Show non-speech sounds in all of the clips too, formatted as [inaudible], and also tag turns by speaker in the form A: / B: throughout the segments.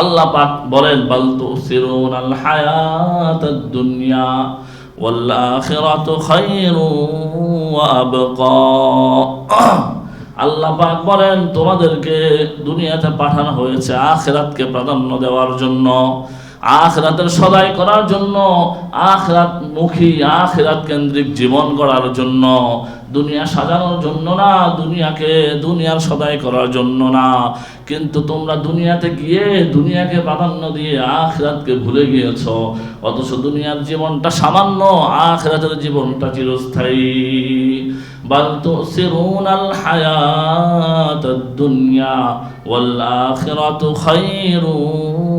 A: আল্লাহ পাক বলেন বলতো সিরুন আল হায়াত দুনিয়া ওয়াল আখিরাতু وأبقى আল্লাহ পাক বলেন, তোমাদেরকে দুনিয়াতে পাঠানো হয়েছে, আখেরাতকে প্রাধান্য দেওয়ার জন্য। আখরাতের সদাই করার জন্য, আখরাত মুখী, আখরাত কেন্দ্রিক জীবন করার জন্য, দুনিয়া সাজানোর জন্য না, দুনিয়াকে দুনিয়ার সদাই করার জন্য না। কিন্তু তোমরা দুনিয়াতে গিয়ে দুনিয়াকে প্রাধান্য দিয়ে আখরাতকে ভুলে গিয়েছ, অথচ দুনিয়ার জীবনটা সামান্য, আখরাতের জীবনটা চিরস্থায়ী। বাল তো আল হায়াত দুনিয়া ওয়াল আখিরাতু খায়রুন।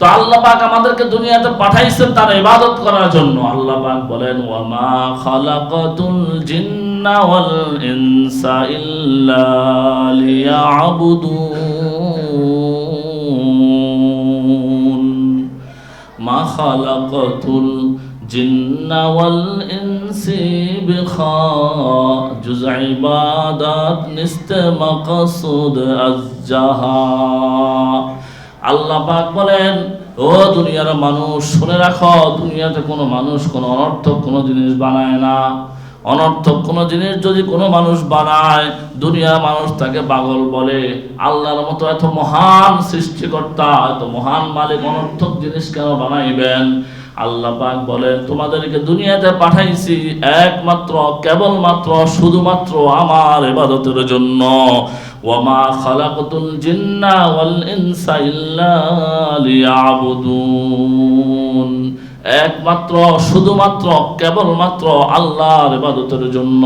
A: তো আল্লাহ পাক আমাদেরকে দুনিয়াতে পাঠাইছেন তার ইবাদত করার জন্য। আল্লাহ পাক বলেন, ওয়ামা খালাকাতুল জিন্না ওয়াল ইনসা ইল্লা লিয়াবুদুন। মা খালাকাতুল জিন্না ওয়াল ইনসি নিস্তে মাকসুদ আজ্জাহা আল্লাহ বলেন, ও দুনিয়ার মানুষ, শুনে রাখো, দুনিয়াতে কোনো মানুষ কোনো অনর্থক কোনো জিনিস বানায় না। অনর্থক কোনো জিনিস যদি কোনো মানুষ বানায়, দুনিয়ার মানুষ তাকে পাগল বলে। আল্লাহর মতো এত মহান সৃষ্টিকর্তা, এত মহান মালিক অনর্থক জিনিস কেন বানাইবেন? আল্লাহ পাক বলেন, তোমাদেরকে দুনিয়াতে পাঠাইছি একমাত্র, কেবলমাত্র, শুধুমাত্র আমার এবাদতের জন্য। ওয়ামা খালাকতুল জিন্না ওয়াল ইনসা ইল্লা লিয়াবুদুন। একমাত্র, শুধুমাত্র, কেবলমাত্র আল্লাহর ইবাদতের জন্য,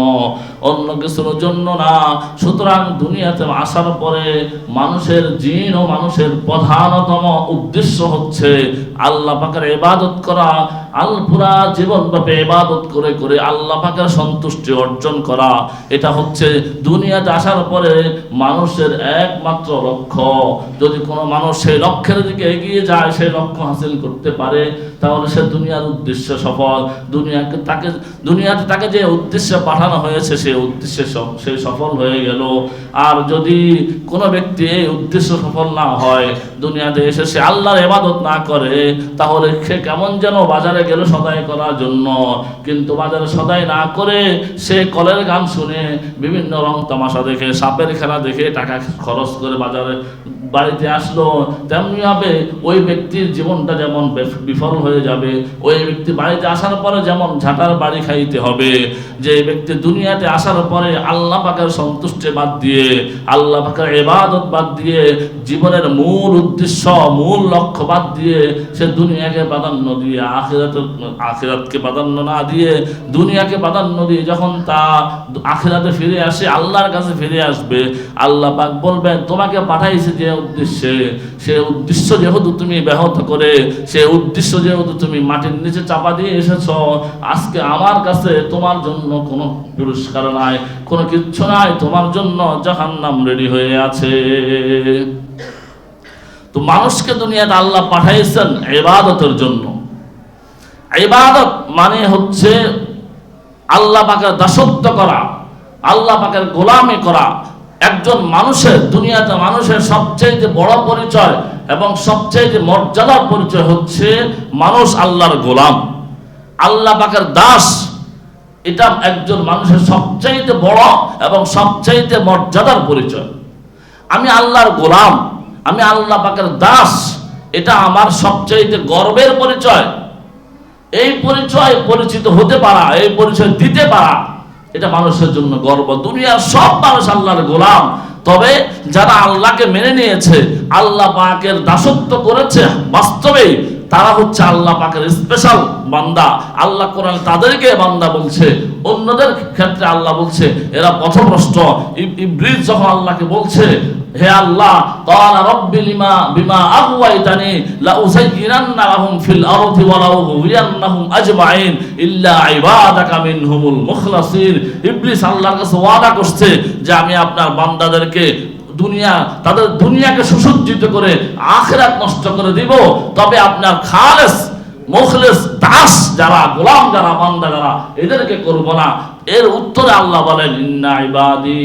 A: অন্য কিছুর জন্য না। সুতরাং দুনিয়াতে আসার পরে মানুষের জিন ও মানুষের প্রধানতম উদ্দেশ্য হচ্ছে আল্লাহ পাকের ইবাদত করা। আল পুরা জীবনব্যাপী ইবাদত করে করে আল্লাহ পাকের সন্তুষ্টি অর্জন করা, এটা হচ্ছে দুনিয়াতে আসার পরে মানুষের একমাত্র লক্ষ্য। যদি কোনো মানুষ সেই লক্ষ্যের দিকে এগিয়ে যায়, সেই লক্ষ্য হাসিল করতে পারে, তাহলে সে দুনিয়ার উদ্দেশ্য সফল। দুনিয়াকে তাকে, দুনিয়াতে তাকে যে উদ্দেশ্যে পাঠানো হয়েছে সেই উদ্দেশ্যে সে সফল হয়ে গেল। আর যদি কোনো ব্যক্তি এই উদ্দেশ্য সফল না হয়, দুনিয়াতে এসে সে আল্লাহর এবাদত না করে, তাহলে সে কেমন যেন বাজারে গেল সদাই করার জন্য। কিন্তু বাজারে সদাই না করে সে কলের গান শুনে বিভিন্ন রং তামাশা দেখে, সাপের খেলা দেখে টাকা খরচ করে বাজারে বাড়িতে আসলো। তেমনি হবে ওই ব্যক্তির জীবনটা যেমন বিফল হয়ে যাবে, ওই ব্যক্তি বাড়িতে আসার পরে যেমন ঝাঁটার বাড়ি খাইতে হবে, যে ব্যক্তি দুনিয়াতে আসার পরে আল্লাহ পাকের সন্তুষ্টি বাদ দিয়ে, আল্লাহ পাকের এবাদত বাদ দিয়ে, জীবনের মূল উদ্দেশ্য, মূল লক্ষ্য বাদ দিয়ে সে দুনিয়াকে প্রাধান্য দিয়ে আখিরাত আখিরাতকে প্রাধান্য না দিয়ে, দুনিয়াকে প্রাধান্য দিয়ে যখন তা আখিরাতে ফিরে আসে, আল্লাহর কাছে ফিরে আসবে, আল্লাহ পাক বলবেন, তোমাকে পাঠাইছে যে উদ্দেশ্যে, সে উদ্দেশ্য যেহেতু তুমি ব্যাহত করে, সে উদ্দেশ্য যেহেতু তুমি মাটির নিচে চাপা দিয়ে এসেছ, আজকে আমার কাছে তোমার জন্য কোনো পুরস্কার নাই, কোনো কিচ্ছু নাই, তোমার জন্য জাহান্নাম রেডি হয়ে আছে। তো মানুষকে দুনিয়াতে আল্লাহ পাঠাইছেন ইবাদতের জন্য। ইবাদত মানে হচ্ছে আল্লাহ পাকের দাসত্ব করা, আল্লাহ পাকের গোলামি করা। একজন মানুষের, দুনিয়াতে মানুষের সবচেয়ে বড় পরিচয় এবং সবচেয়ে যে মর্যাদার পরিচয় হচ্ছে মানুষ আল্লাহর গোলাম। আল্লাহ পাকের দাস, এটা একজন মানুষের সবচাইতে বড় এবং সবচাইতে মর্যাদার পরিচয়। আমি আল্লাহর গোলাম, আমি আল্লাহ পাকের দাস, এটা আমার সবচাইতে গর্বের পরিচয়। এই পরিচয় পরিচিত হতে পারা, এই পরিচয় দিতে পারা, এটা মানুষের জন্য গর্ব। দুনিয়ার সব মানুষ আল্লাহর গোলাম। তবে যারা আল্লাহকে মেনে নিয়েছে, আল্লাহ পাকের দাসত্ব করেছে, বাস্তবে তারা হচ্ছে আল্লাহ পাকের স্পেশাল বান্দা। আল্লাহ কোরআন তাদেরকে বান্দা বলছে। অন্যদের ক্ষেত্রে আল্লাহ বলছে, এরা পথভ্রষ্ট। ই- ইবলিস যখন আল্লাহকে বলছে, হে আল্লাহ, ক্বালা রাব্বি লিমা বিমা আগওয়াইতানি লা উযায়্যিনান্না লাহুম ফিল আরদি ওয়া লা উগওয়িয়ান্নাহুম আজমাইন, ইল্লা ইবাদাকা মিনহুমুল মুখলাসিন। ইবলিস আল্লাহর কাছে ওয়াদা করছে যে, আমি আপনার বান্দাদেরকে দুনিয়া, তাদের দুনিয়াকে সুসজ্জিত করে আখিরাত নষ্ট করে দিব। তবে আপনার খালেস, মুখলেস, দাস যারা, গোলাম যারা, বান্দা যারা, এদেরকে করব না। এর উত্তরে আল্লাহ বলেন, ইন্না ইবাদি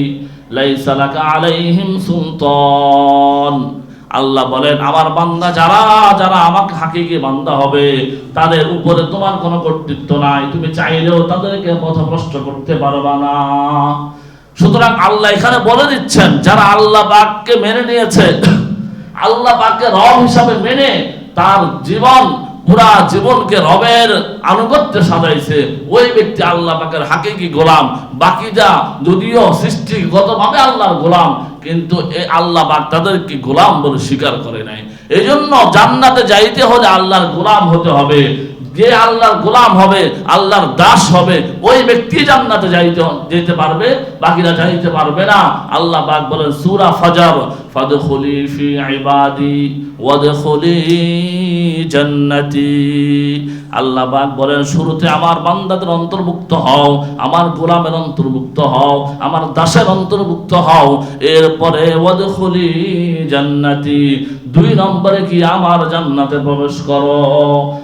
A: লাইসা লাকা আলাইহিম সুলতান। আল্লাহ বলেন, আমার বান্দা যারা যারা আমাকে হাকিকে বান্দা হবে, তাদের উপরে তোমার কোনো কর্তৃত্ব নাই। তুমি চাইলেও তাদেরকে পথভ্রষ্ট করতে পারবা না। সুতরাং আল্লাহ এখানে বলে দিচ্ছেন, যারা আল্লাহ বাককে মেনে নিয়েছে, আল্লাহ পাককে রব হিসাবে মেনে তার জীবন, পুরা জীবনকে রবের আনুগত্যে সাজাইছে। ওই ব্যক্তি আল্লাহ পাকের হাকিকি গোলাম। বাকি যা যদিও সৃষ্টিগতভাবে আল্লাহর গোলাম, কিন্তু এই আল্লাহ পাক তাদেরকে গোলাম বলে স্বীকার করে নাই। এই জন্য জান্নাতে যাইতে হলে আল্লাহর গোলাম হতে হবে। যে আল্লাহর গোলাম হবে, আল্লাহর দাস হবে, ওই ব্যক্তি জান্নাতে যাইতে যেতে পারবে, বাকিরা যাইতে পারবে না। আল্লাহ পাক বলেন, সূরা ফাজর, ফাদখুলি ফি ইবাদি ওয়াদখুলি জান্নাতি। আল্লাহ বলেন, শুরুতে আমার বান্দাদের অন্তর্ভুক্ত হও, আমার গোলামের অন্তর্ভুক্ত হও, আমার দাসের অন্তর্ভুক্ত হও, এরপরে ওয়াদখুলি জান্নাতি। দুই নম্বরে কি আমার জান্নাতে প্রবেশ করো?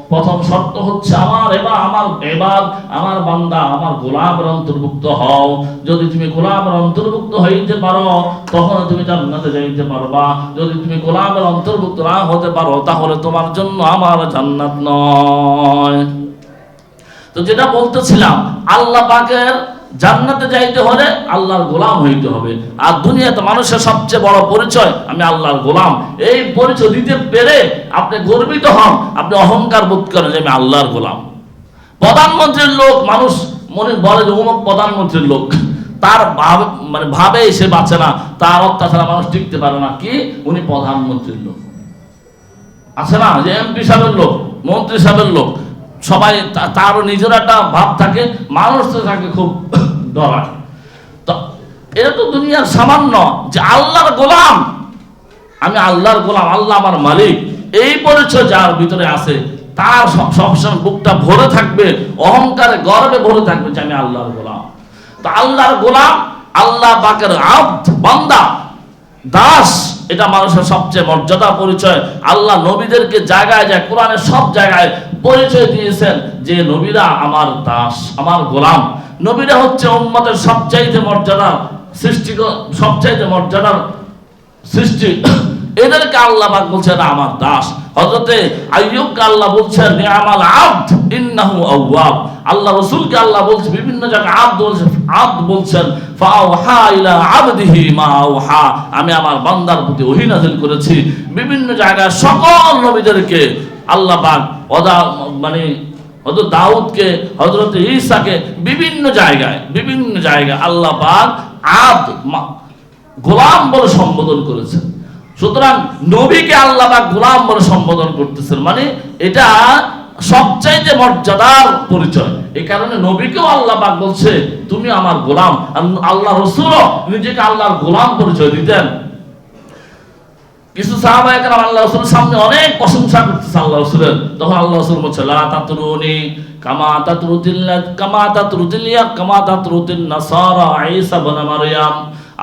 A: প্রথম শর্ত হচ্ছে আমার এবার আমার এবার, আমার বান্দা, আমার গোলামের অন্তর্ভুক্ত হও। যদি তুমি গোলামের অন্তর্ভুক্ত হইতে পারো, তখন তুমি জান্নাতে যাইতে পারবা। যদি তুমি গোলামের অন্তর্ভুক্ত না হতে পারো, তাহলে তোমার জন্য আমার জান্নাত নয়। তো যেটা বলতেছিলাম, আল্লাহ পাকের জান্নাতে যাইতে হলে আল্লাহর গোলাম হইতে হবে। আর দুনিয়াতে মানুষের সবচেয়ে বড় পরিচয়, আমি আল্লাহর গোলাম। এই পরিচয় দিতে পেরে আপনি গর্বিত হন, আপনি অহংকার বোধ করেন যে আমি আল্লাহর গোলাম। প্রধানমন্ত্রীর লোক মানুষ মনে বলে যে অমুক প্রধানমন্ত্রীর লোক। তার ভাব মানে ভাবে সে বাঁচে না, তার অত্যাচার মানুষ টিকতে পারে না। কি? উনি প্রধানমন্ত্রীর লোক। আছে না? যে এমপি সাহেবের লোক, মন্ত্রী সাহেবের লোক। সবাই তারও নিজের একটা ভাব থাকে মানুষ তো থাকে খুব [coughs] ডরায় তো এটা তো দুনিয়ার সামান্য যে আল্লাহর গোলাম, আমি আল্লাহর গোলাম, আল্লাহ আমার মালিক, এই পরিচয় যার ভিতরে আছে, তার সবসময় বুকটা ভরে থাকবে, অহংকারে, গর্বে ভরে থাকবে যে আমি আল্লাহর গোলাম। তো আল্লাহর গোলাম, আল্লাহ বাকের আব্দ, বান্দা দাস, এটা মানুষের সবচেয়ে মর্যাদা পরিচয়। আল্লাহ নবীদেরকে জায়গায় যায় কোরআনের সব জায়গায় পরিচয় দিয়েছেন যে নবীরা আমার দাস, আমার গোলাম। নবীরা হচ্ছে উম্মতের সবচাইতে মর্যাদা সৃষ্টি সবচাইতে মর্যাদার সৃষ্টি। এদেরকে আল্লাহ পাক বলছেন আমার দাস। হযরতে আইয়ুবকে আল্লাহ বলছেন নি'মাল আবদ, ইন্নাহু আওয়াব। আল্লাহ রাসূলকে আল্লাহ বলছে, বিভিন্ন জায়গায় আবদ বলছে আবদ বলছেন আমি আমার বান্দার প্রতি ওহী করেছি। বিভিন্ন জায়গায় সকল নবীদেরকে আল্লাহ পাক ওদা মানে হযরত দাউদকে, হযরত ঈসাকে বিভিন্ন জায়গায় বিভিন্ন জায়গায় আল্লাহ পাক আবদ মা- গোলাম বলে সম্বোধন করেছেন। সুতরাং নবীকে আল্লাহ বা গোলাম বলে সম্বোধন করতেছেন। মানে এটা সবচাইতে মর্যাদার পরিচয়। এই কারণে নবীকেও আল্লাহ পাক বলছে, তুমি আমার গোলাম। আল্লাহ রসুলও নিজেকে আল্লাহর গোলাম পরিচয় দিতেন। কিছু সাহাবা একরাম আল্লাহ রসুলের সামনে অনেক প্রশংসা করতেছে আল্লাহ রসুলের। তখন আল্লাহ রসুল বলছে, লা তাতরুনি কামা তাতরুদিল্লা কামা তাতরুদিল্লিয়া কামা তাতরুদিন নাসারা ঈসা ইবনে মারইয়াম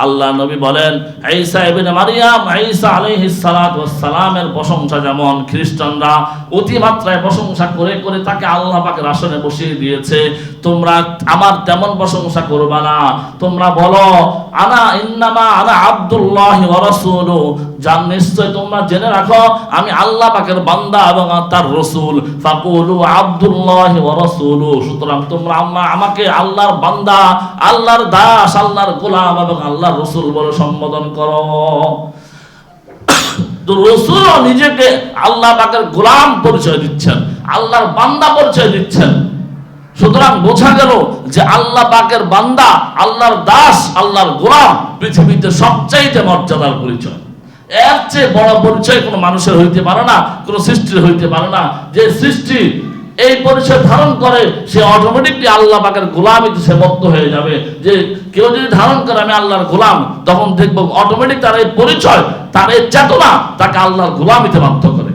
A: আল্লাহ নবী বলেন, ঈসা ইবনে মারইয়াম ঈসা আলাইহিস সালাত ওয়াস সালামের প্রশংসা যেমন খ্রিস্টানরা অতিমাত্রায় প্রশংসা করে করে তাকে আল্লাহ পাকের আসনে বসিয়ে দিয়েছে। তোমরা আমার তেমন প্রশংসা করবা না। তোমরা বলো, আনা ইন্নামা আনা আব্দুল্লাহি রাসূলু। জান নিশ্চয় তোমরা জেনে রাখো, আমি আল্লাহ পাকের বান্দা এবং তার রসুল। ফাকুলু আব্দুল্লাহি রাসূলু। সুতরাং তোমরা আমা- আমাকে আল্লাহর বান্দা, আল্লাহর দাস, আল্লাহর গোলাম এবং আল্লাহর রসুল বলে সম্বোধন করো। তো রসুলও নিজেকে আল্লাহ পাকের গোলাম পরিচয় দিচ্ছেন, আল্লাহর বান্দা পরিচয় দিচ্ছেন। সুতরাং বোঝা গেল যে আল্লাহ পাকের বান্দা, আল্লাহর দাস, আল্লাহর গোলাম পৃথিবীতে সবচাইতে মর্যাদার পরিচয়। এর চেয়ে বড় পরিচয় কোনো মানুষের হইতে পারে না, কোনো সৃষ্টির হইতে পারে না। যে সৃষ্টি এই পরিচয় ধারণ করে, সে অটোমেটিকলি আল্লাহ পাকের গোলামিতে সে বদ্ধ হয়ে যাবে। যে কেউ যদি ধারণ করে আমি আল্লাহর গোলাম, তখন দেখব অটোমেটিক তার এই পরিচয়, তার এই চেতনা তাকে আল্লাহর গোলামিতে বাধ্য করে।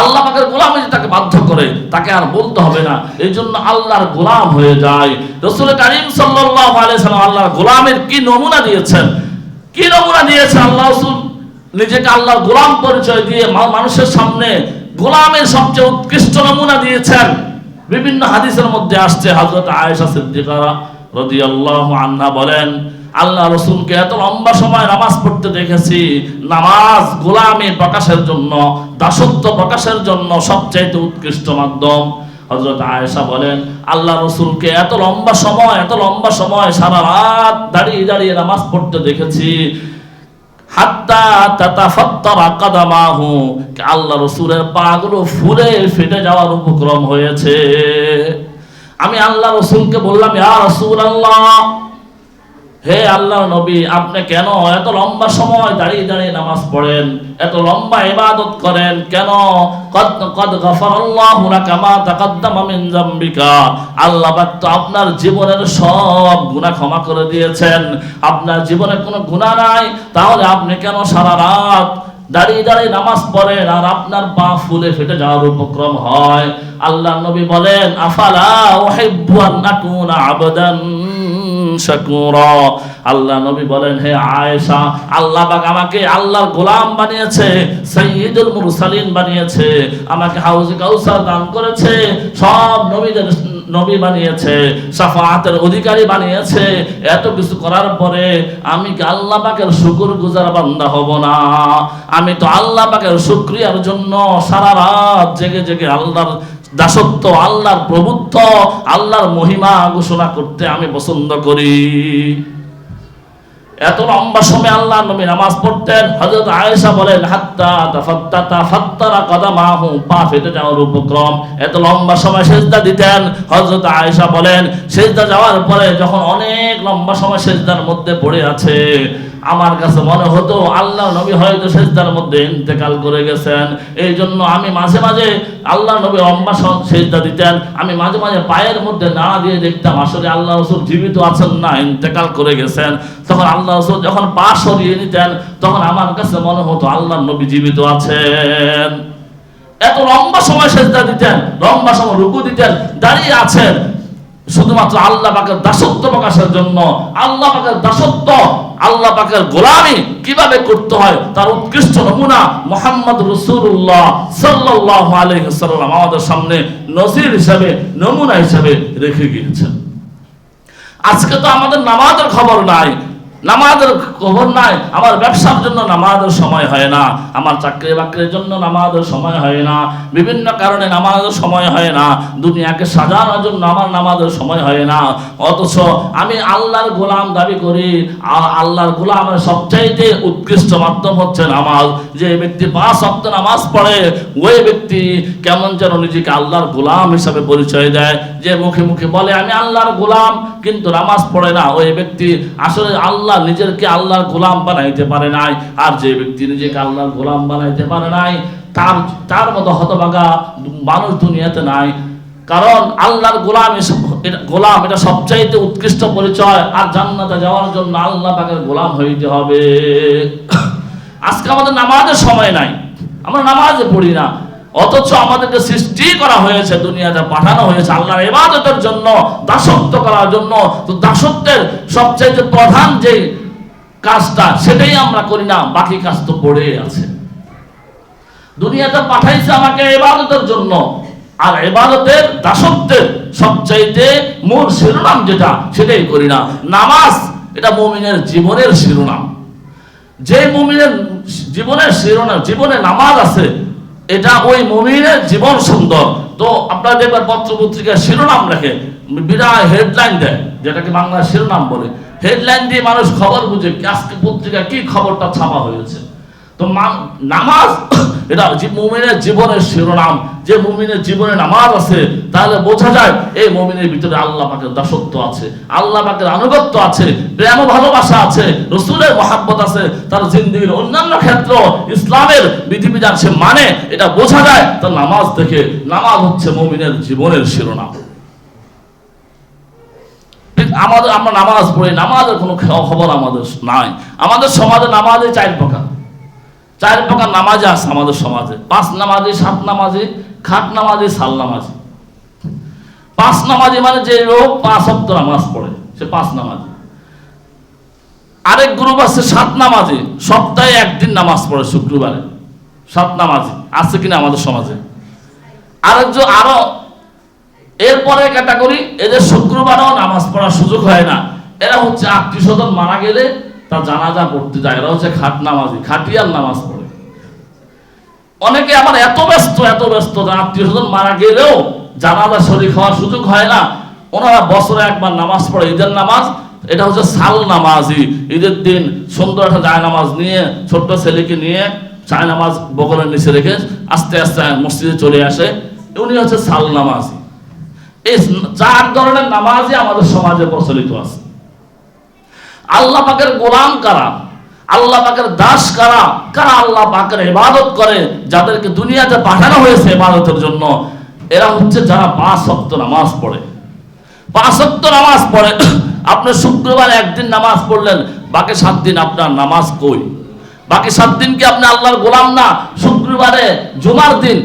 A: আল্লাহ পাকের গোলামে তাকে বাধ্য করে, তাকে আর বলতে হবে না। এই জন্য আল্লাহর গোলাম হয়ে যায়। রসুল করিম সাল্লাল্লাহু আলাইহি সাল্লাম আল্লাহর গোলামের কি নমুনা দিয়েছেন? কি নমুনা দিয়েছেন? আল্লাহ রসুল নিজেকে আল্লাহর গোলাম পরিচয় দিয়ে মানুষের সামনে গোলামের সবচেয়ে উৎকৃষ্ট নমুনা দিয়েছেন। বিভিন্ন হাদিসের মধ্যে আসছে, হযরত আয়েশা সিদ্দিকা রাদিয়াল্লাহু আনহা বলেন, আল্লাহ রসুলকে এত লম্বা সময় নামাজ পড়তে দেখেছি, নামাজ গোলামি প্রকাশের জন্য, দাসত্ব প্রকাশের জন্য সবচাইতে উৎকৃষ্ট মাধ্যম। হজরত আয়েশা বলেন, আল্লাহ রসুলকে এত লম্বা সময়, এত লম্বা সময় সারা রাত দাঁড়িয়ে দাঁড়িয়ে নামাজ পড়তে দেখেছি হাত্তা তাতাফাত্তারা কাদামাহু আল্লাহ রসুলের পাগুলো ফুলে ফেটে যাওয়ার উপক্রম হয়েছে। আমি আল্লাহ রসুলকে বললাম, ইয়া রসুল আল্লাহ হে আল্লাহ নবী, আপনি কেন এত লম্বা সময় দাঁড়িয়ে দাঁড়িয়ে নামাজ পড়েন? এত লম্বা ইবাদত করেন কেন? কদ কদ গফারাল্লাহু লাকা মা তাকাদ্দামা মিন যামবিকা। আল্লাহ পাক তো আপনার জীবনের সব গুনাহ ক্ষমা করে দিয়েছেন। আপনার জীবনে কোনো গুনাহ নাই, তাহলে আপনি কেন সারা রাত দাঁড়িয়ে দাঁড়িয়ে নামাজ পড়েন? আর আপনার পা ফুলে ফেটে যাওয়ার উপক্রম হয়। আল্লাহ নবী বলেন, আফালা উহিব্বু আন আকুনা আবদান? আল্লাহ নবী বলেন, হে আয়েশা, আল্লাহ আমাকে আল্লাহর গোলাম বানিয়েছে মুরসালিন বানিয়েছে, আমাকে কাউসার দান করেছে, সব নবীদের নবী বানিয়েছে সাফাতের অধিকারী বানিয়েছে। এত কিছু করার পরে আমি কি আল্লাহ পাকের শুকুর গুজার বান্দা হব না? আমি তো আল্লাহ পাকের শুক্রিয়ার জন্য সারা রাত জেগে জেগে আল্লাহর দাসত্ব, আল্লাহর প্রভুত্ব, আল্লাহর মহিমা ঘোষণা করতে আমি পছন্দ করি। এত লম্বা সময় আল্লাহ নবী নামাজ পড়তেন, হযরত আয়েশা বলেন, হাত্তা তাফাত্তাতা ফাত্তারা কদামাহু পা ফেটে যাওয়ার উপক্রম। এত লম্বা সময় সেজদা দিতেন, হযরত আয়েশা বলেন। সেজদা যাওয়ার পরে যখন অনেক লম্বা সময় সেজদার মধ্যে পড়ে আছে আমার কাছে মনে হতো, আল্লাহ নবী হয়তো সেজদার মধ্যে ইন্তেকাল করে গেছেন। এই জন্য আমি মাঝে মাঝে আল্লাহ নবী লম্বা স- সেজদা দিতেন। আমি মাঝে মাঝে পায়ের মধ্যে নাড়া দিয়ে দেখতাম, আসলে আল্লাহ রসুল জীবিত আছেন না, ইন্তেকাল করে গেছেন। তখন আল্লাহ রসুল যখন পা সরিয়ে নিতেন, তখন আমার কাছে মনে হতো, আল্লাহ নবী জীবিত আছেন। এত লম্বা সময় সেজদা দিতেন, লম্বা সময় রুকু দিতেন, দাঁড়িয়ে আছেন। শুধুমাত্র আল্লাহ পাকের দাসত্ব প্রকাশের জন্য, আল্লাহ পাকের দাসত্ব, আল্লাহ পাকের গোলামি কীভাবে করতে হয়, তার উৎকৃষ্ট নমুনা মোহাম্মদ রসুল্লাহ সাল্লাহ আলহিসাল্লাম আমাদের সামনে নজির হিসাবে, নমুনা হিসাবে রেখে গিয়েছেন। আজকে তো আমাদের নামাজের খবর নাই নামাজের খবর নাই, আমার ব্যবসার জন্য নামাজের সময় হয় না, আমার চাকরি বাকরির জন্য নামাজের সময় হয় না, বিভিন্ন কারণে নামাজের সময় হয় না, দুনিয়াকে সাজানোর জন্য আমার নামাজের সময় হয় না, অথচ আমি আল্লাহর গোলাম দাবি করি, আর আল্লাহর গোলামের সবচাইতে উৎকৃষ্ট মাধ্যম হচ্ছে নামাজ, যে ব্যক্তি পাঁচ অক্ত নামাজ পড়ে, ওই ব্যক্তি কেমন যেন নিজেকে আল্লাহর গোলাম হিসাবে পরিচয় দেয়, যে মুখে মুখে বলে, আমি আল্লাহর গোলাম, কিন্তু নামাজ পড়ে না। ওই ব্যক্তি আসলে আল্লাহ নিজেরকে আল্লাহর গোলাম বানাইতে পারে নাই, আর যে ব্যক্তি নিজেকে আল্লাহর গোলাম বানাইতে পারে নাই, তার তার মতো হতভাগা মানুষ দুনিয়াতে নাই। কারণ আল্লাহর গোলাম গোলাম, এটা সবচাইতে উৎকৃষ্ট পরিচয়, আর জান্নাতে যাওয়ার জন্য আল্লাহ পাকের গোলাম হইতে হবে। [coughs] আজকে আমাদের নামাজের সময় নাই, আমরা নামাজে পড়ি না। অথচ আমাদেরকে সৃষ্টি করা হয়েছে, দুনিয়াতে পাঠানো হয়েছে, আল্লাহর ইবাদতের জন্য, দাসত্ব করার জন্য। তো দাসত্বের সবচাইতে প্রধান যে কাজটা, সেটাই আমরা করি না, বাকি কাজ তো পড়ে আছে। দুনিয়াতে পাঠাইছে আমাকে ইবাদতের জন্য। আর ইবাদতের, দাসত্বের সবচাইতে মূল শিরোনাম যেটা, সেটাই করি না। নামাজ, এটা মুমিনের জীবনের শিরোনাম। যে মুমিনের জীবনের শিরোনাম, জীবনে নামাজ আছে এটা ওই মমিনের জীবন সুন্দর। তো আপনারা দেখবেন পত্র পত্রিকার শিরোনাম রাখে, বিরাট হেডলাইন দেয়, যেটাকে বাংলা শিরোনাম বলে। হেডলাইন দিয়ে মানুষ খবর বুঝে, আজকে পত্রিকা কি খবরটা ছাপা হয়েছে। তো নামাজ, [coughs] এটা যে মুমিনের জীবনের শিরোনাম, যে মুমিনের জীবনে নামাজ আছে, তাহলে বোঝা যায় এই মুমিনের ভিতরে আল্লাহ পাকের দাসত্ব আছে, আল্লাহ পাকের আনুগত্য আছে, প্রেম ভালোবাসা আছে, রসুলের মহাব্বত আছে, তার জিন্দগির অন্যান্য ক্ষেত্র ইসলামের বিধিবিধান সে মানে এটা বোঝা যায় তার নামাজ দেখে, নামাজ হচ্ছে মুমিনের জীবনের শিরোনাম। আমাদের, আমরা নামাজ পড়ি, নামাজের কোনো খবর আমাদের নাই, আমাদের সমাজে নামাজে চার প্রকার। চার প্রকার নামাজ আছে আমাদের সমাজে। পাঁচ নামাজি, সাত নামাজি, খাট নামাজি, সাল নামাজি। পাঁচ নামাজি মানে যে লোক পাঁচ অক্ত নামাজ পড়ে, সে পাঁচ নামাজি। আরেক গ্রুপ আছে সাত নামাজি, সপ্তাহে একদিন নামাজ পড়ে শুক্রবারে। সাত নামাজি, আছে কিনা আমাদের সমাজে? আরেকজন আরও, এরপরে ক্যাটাগরি এদের শুক্রবারও নামাজ পড়ার সুযোগ হয় না। এরা হচ্ছে আত্মীয় স্বজন মারা গেলে তার জানাজা পড়তে যায়, এরা হচ্ছে খাট নামাজি, খাটিয়ার নামাজ পড়ে। অনেকে আবার এত ব্যস্ত এত ব্যস্ত আত্মীয় স্বজন মারা গেলেও জানাজা শরীর হওয়ার সুযোগ হয় না। ওনারা বছরে একবার নামাজ পড়ে, ঈদের নামাজ, এটা হচ্ছে সাল নামাজি, ঈদের দিন সুন্দর একটা জায় নামাজ নিয়ে, ছোট্ট ছেলেকে নিয়ে চায় নামাজ বগলের নিচে রেখে আস্তে আস্তে মসজিদে চলে আসে। উনি হচ্ছে সাল নামাজি। এই চার ধরনের নামাজই আমাদের সমাজে প্রচলিত আছে। আল্লাহ পাকের গোলাম কারা? আল্লাহ পাকের দাস কারা? কারা আল্লাহ পাকের ইবাদত করে, যাদেরকে দুনিয়াতে পাঠানো হয়েছে ইবাদতের জন্য? এরা হচ্ছে যারা পাঁচ শক্ত নামাজ পড়ে। পাঁচ শক্ত নামাজ পড়ে। আপনি শুক্রবার একদিন নামাজ পড়লেন, বাকি সাত দিন আপনার নামাজ কই? বাকি সাত দিন কি আপনি আল্লাহর গোলাম না? শুক্রবারে, জুমার দিন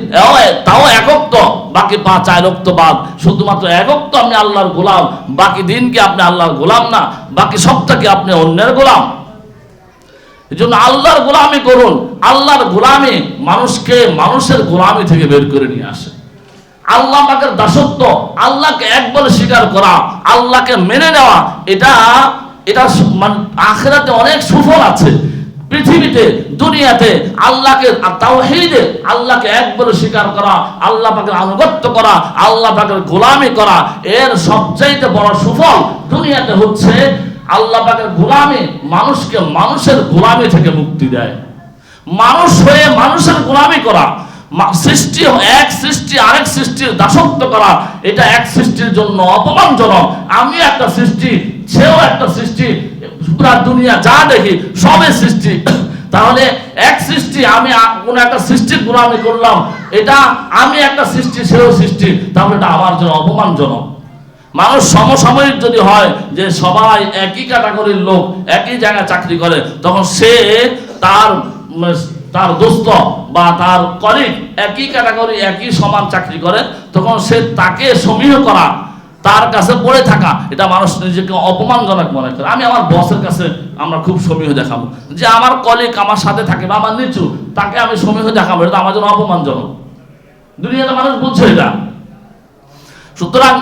A: তাও একক্ত বাকি পাঁচ চার রক্ত বাদ শুধুমাত্র একক্ত আপনি আল্লাহর গোলাম। বাকি দিন কি আপনি আল্লাহর গোলাম না? বাকি সপ্তাহ কি আপনি অন্যের গোলাম? এই জন্য আল্লাহর গোলামি করুন। আল্লাহর গোলামি মানুষকে মানুষের গোলামি থেকে বের করে নিয়ে আসে। আল্লাহ পাকের দাসত্ব, আল্লাহকে এক বলে স্বীকার করা, আল্লাহকে মেনে নেওয়া, এটা এটা মানে আখেরাতে অনেক সুফল আছে। পৃথিবীতে, দুনিয়াতে, আল্লাহকে তাওহীদে আল্লাহকে এক বলে স্বীকার করা, আল্লাহ পাকের আনুগত্য করা, আল্লাহ পাকের গোলামি করা, এর সবচাইতে বড় সুফল দুনিয়াতে হচ্ছে আল্লাহ পাকের গোলামি, মানুষকে মানুষের গোলামি থেকে মুক্তি দেয়। মানুষ হয়ে মানুষের গোলামি করা সৃষ্টি এক সৃষ্টি, আরেক সৃষ্টির দাসত্ব করা, এটা এক সৃষ্টির জন্য অপমানজনক। আমি একটা সৃষ্টি, সেও একটা সৃষ্টি, পুরা দুনিয়া যা দেখি সবে সৃষ্টি। [coughs] তাহলে এক সৃষ্টি, আমি কোন একটা সৃষ্টির গোলামি করলাম, এটা আমি একটা সৃষ্টি, সেও সৃষ্টি, তাহলে এটা আমার জন্য অপমানজনক। মানুষ সমসাময়িক যদি হয় যে সবাই একই ক্যাটাগরির লোক, একই জায়গায় চাকরি করে, তখন সে তার তার দোস্ত বা তার কলিগ একই ক্যাটাগরি একই সমান চাকরি করে, তখন সে তাকে সমীহ করা, তার কাছে পড়ে থাকা, এটা মানুষ নিজেকে অপমানজনক মনে করে। আমি আমার বসের কাছে আমরা খুব সমীহ দেখাবো। যে আমার কলিগ আমার সাথে থাকে বা আমার নিচু, তাকে আমি সমীহ দেখাবো, এটা আমার জন্য অপমানজনক। দুনিয়াতে মানুষ বুঝছে এটা। সুতরাং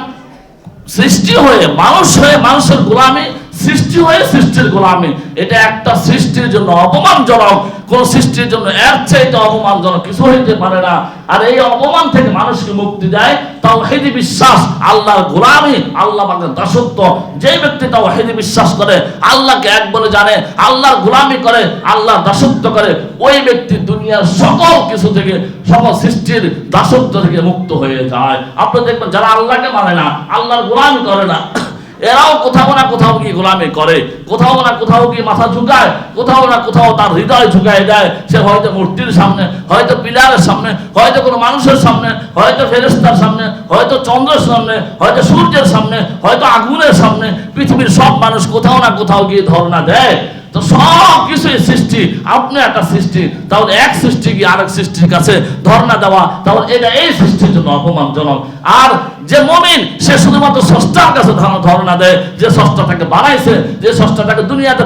A: সৃষ্টি হয়ে, মানুষ হয়ে, মানুষের গোলামি সৃষ্টি হয়ে সৃষ্টির গোলামি। এটা একটা সৃষ্টির জন্য অপমানজনক। কোন সৃষ্টির জন্য এর চাইতে অপমানজনক কিছু হইতে পারে না। আর এই অপমান থেকে মানুষকে মুক্তি দেয় তাও হেদি বিশ্বাস, আল্লাহর গোলামি, আল্লাহ পাকের দাসত্ব। যে ব্যক্তি তাও হেদি বিশ্বাস করে, আল্লাহকে এক বলে জানে, আল্লাহর গোলামি করে, আল্লাহর দাসত্ব করে, ওই ব্যক্তি দুনিয়ার সকল কিছু থেকে, সকল সৃষ্টির দাসত্ব থেকে মুক্ত হয়ে যায়। আপনি দেখবেন যারা আল্লাহকে মানে না, আল্লাহর গোলামি করে না এরাও কোথাও না কোথাও গিয়ে গোলামি করে? কোথাও না কোথাও গিয়ে মাথা ঝুঁকায়? কোথাও না কোথাও তার হৃদয় ঝুঁকায় দেয়। সে হয়তো মূর্তির সামনে, হয়তো পিলারের সামনে, হয়তো কোনো মানুষের সামনে, হয়তো ফেরেস্তার সামনে, হয়তো চন্দ্রের সামনে, হয়তো সূর্যের সামনে, হয়তো আগুনের সামনে, পৃথিবীর সব মানুষ কোথাও না কোথাও গিয়ে ধর্ণা দেয়। তো সব কিছুই সৃষ্টি, আপনি একটা সৃষ্টি, তাহলে এক সৃষ্টি কি আরেক সৃষ্টির কাছে ধর্ণা দেওয়া? তাহলে এটা এই সৃষ্টির জন্য অপমানজনক। আর যে মমিন, সে শুধুমাত্র স্রষ্টার কাছে ধর- ধর্ণা দেয়, যে স্রষ্টা তাকে বানাইছে যে স্রষ্টা তাকে দুনিয়াতে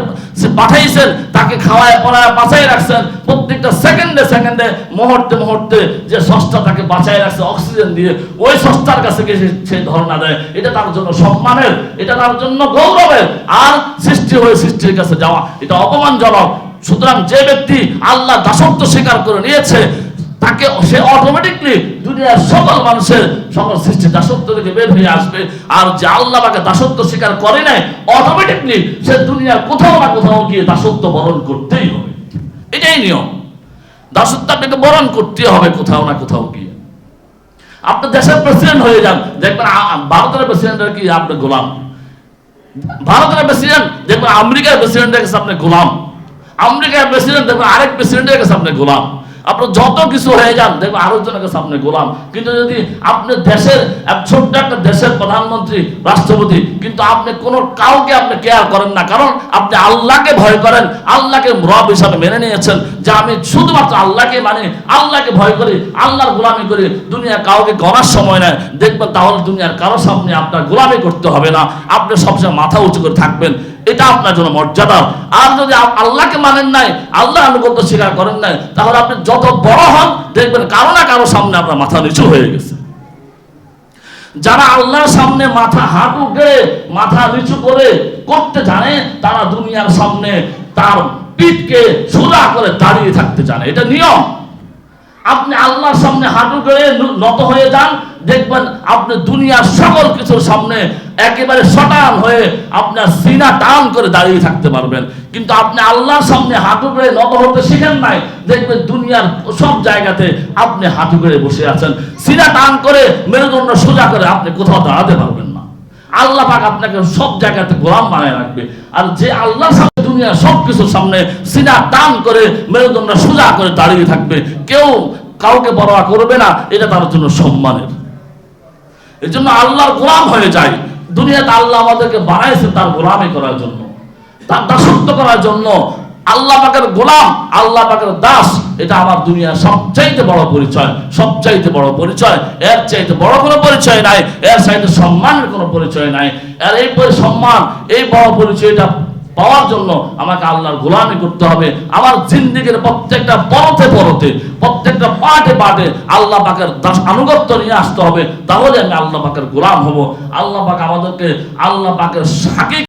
A: পাঠাইছেন তাকে খাওয়ায়, পড়ায় বাঁচাই রাখছেন। প্রত্যেকটা সেকেন্ডে সেকেন্ডে, মুহূর্তে মুহূর্তে যে স্রষ্টা তাকে বাঁচাই রাখছে, অক্সিজেন দিয়ে, ওই স্রষ্টার কাছে গিয়ে সে ধর্ণা দেয়। এটা তার জন্য সম্মানের, এটা তার জন্য গৌরবের। আর সৃষ্টি হয়ে সৃষ্টির কাছে যাওয়া, এটা অপমানজনক। সুতরাং যে ব্যক্তি আল্লাহ দাসত্ব স্বীকার করে নিয়েছে তাকে সে অটোমেটিকলি দুনিয়ার সকল মানুষের সকল সৃষ্টি দাসত্ব থেকে বের হয়ে আসবে। আর যে আল্লাহ তাকে দাসত্ব স্বীকার করে নাই অটোমেটিকলি সে দুনিয়ার কোথাও না কোথাও গিয়ে দাসত্ব বরণ করতেই হবে। এটাই নিয়ম। দাসত্ব আপনাকে বরণ করতে হবে কোথাও না কোথাও গিয়ে। আপনি দেশের প্রেসিডেন্ট হয়ে যান, দেখবেন ভারতের প্রেসিডেন্টের কি আপনি গোলাম? ভারতের প্রেসিডেন্ট দেখবেন আমেরিকার প্রেসিডেন্টের কাছে আপনি গোলাম। আমেরিকার প্রেসিডেন্ট দেখবেন আরেক প্রেসিডেন্টের কাছে আপনি গোলাম। আপনার যত কিছু হয়ে যান দেখবেন আরেকজনের কাছে আপনি গোলাম। কিন্তু যদি আপনি দেশের ছোট্ট একটা দেশের প্রধানমন্ত্রী, রাষ্ট্রপতি, কিন্তু আপনি কোনো কাউকে আপনি কেয়ার করেন না। কারণ আপনি আল্লাহকে ভয় করেন, আল্লাহকে রব হিসাবে মেনে নিয়েছেন, যে আমি শুধুমাত্র আল্লাহকে মানে আল্লাহকে ভয় করি, আল্লাহর গোলামি করি দুনিয়া কাউকে গড়ার সময় নেয় দেখবেন তাহলে দুনিয়ার কারও সামনে আপনার গোলামি করতে হবে না। আপনি সবসময় মাথা উঁচু করে থাকবেন। এটা আপনার জন্য মর্যাদা। আর যদি আল্লাহকে মানেন নাই আল্লাহ আনুগত্য স্বীকার করেন নাই, তাহলে আপনি যত বড় হন, দেখবেন কারও না কারও সামনে আপনার মাথা নিচু হয়ে গেছে। যারা আল্লাহর সামনে মাথা হাঁটু গেড়ে মাথা নিচু করে করতে জানে, তারা দুনিয়ার সামনে তার পিঠকে সোজা করে দাঁড়িয়ে থাকতে জানে। এটা নিয়ম। আপনি আল্লাহর সামনে হাঁটু ন- নত হয়ে যান, দেখবেন আপনি দুনিয়ার সকল কিছুর সামনে একেবারে সটান হয়ে আপনার সিনা টান করে দাঁড়িয়ে থাকতে পারবেন। কিন্তু আপনি আল্লাহর সামনে হাঁটু গেড়ে নত হতে শিখেন নাই, দেখবেন দুনিয়ার সব জায়গাতে আপনি হাঁটু গেড়ে বসে আছেন। সিনা টান করে মেরুদণ্ড সোজা করে আপনি কোথাও দাঁড়াতে পারবেন না। আল্লাহ পাক আপনাকে সব জায়গাতে গোলাম বানায় রাখবে। আর যে আল্লাহর দুনিয়ার সব কিছুর সামনে সিনা টান করে মেরুদণ্ড সোজা করে দাঁড়িয়ে থাকবে। কেউ কাউকে পরোয়া করবে না, এটা তার জন্য সম্মানের। এই জন্য আল্লাহর গোলাম হয়ে যায়। দুনিয়াতে আল্লাহ আমাদেরকে বানাইছে তার গোলামি করার জন্য, তার দাসত্ব করার জন্য। আল্লাহ পাকের গোলাম, আল্লাহ পাকের দাস, এটা আমার দুনিয়ার সবচাইতে বড় পরিচয়, সবচাইতে বড় পরিচয়। এর চাইতে বড় কোনো পরিচয় নাই, এর চাইতে সম্মানের কোনো পরিচয় নাই। আর এই সম্মান, এই বড় পরিচয়টা পাওয়ার জন্য আমাকে আল্লাহর গোলামি করতে হবে। আমার জিন্দিগির প্রত্যেকটা পরতে পরতে প্রত্যেকটা পাটে পাটে আল্লাহ পাকের দাস আনুগত্য নিয়ে আসতে হবে। তাহলে আমি আল্লাহ পাকের গোলাম হব। আল্লাহ পাক আমাদেরকে, আল্লাহ পাকের সাকিব